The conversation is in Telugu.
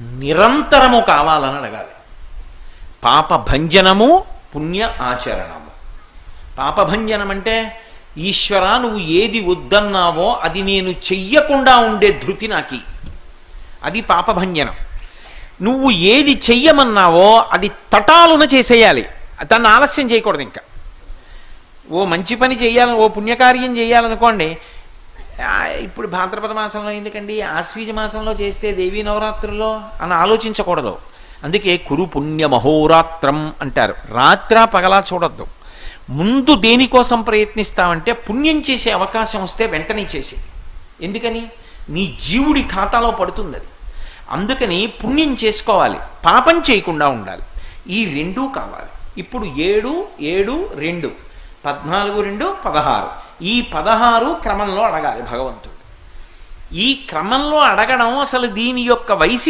నిరంతరము కావాలని అడగాలి. పాప భంజనము పుణ్య ఆచరణము. పాపభంజనం అంటే ఈశ్వర నువ్వు ఏది వద్దన్నావో అది నేను చెయ్యకుండా ఉండే ధృతి నాకి. అది పాపభంజనం నువ్వు ఏది చెయ్యమన్నావో అది తటాలున చేసేయాలి. దాన్ని ఆలస్యం చేయకూడదు ఇంకా. ఓ మంచి పని చేయాలని ఓ పుణ్యకార్యం చేయాలనుకోండి ఇప్పుడు భాద్రపద మాసంలో ఎందుకండి? ఆశ్వీజ మాసంలో చేస్తే దేవీ నవరాత్రుల్లో అని ఆలోచించకూడదు. అందుకే కురు పుణ్య మహోరాత్రం అంటారు. రాత్ర పగలా చూడొద్దు. ముందు దేనికోసం ప్రయత్నిస్తామంటే పుణ్యం చేసే అవకాశం వస్తే వెంటనే చేసి ఎందుకని? నీ జీవుడి ఖాతాలో పడుతుంది అది. అందుకని పుణ్యం చేసుకోవాలి. పాపం చేయకుండా ఉండాలి. ఈ రెండూ కావాలి. ఇప్పుడు ఏడు ఏడు రెండు. పద్నాలుగు రెండు పదహారు. ఈ పదహారు క్రమంలో అడగాలి భగవంతుడు. ఈ క్రమంలో అడగడం అసలు దీని యొక్క వైశిష్టం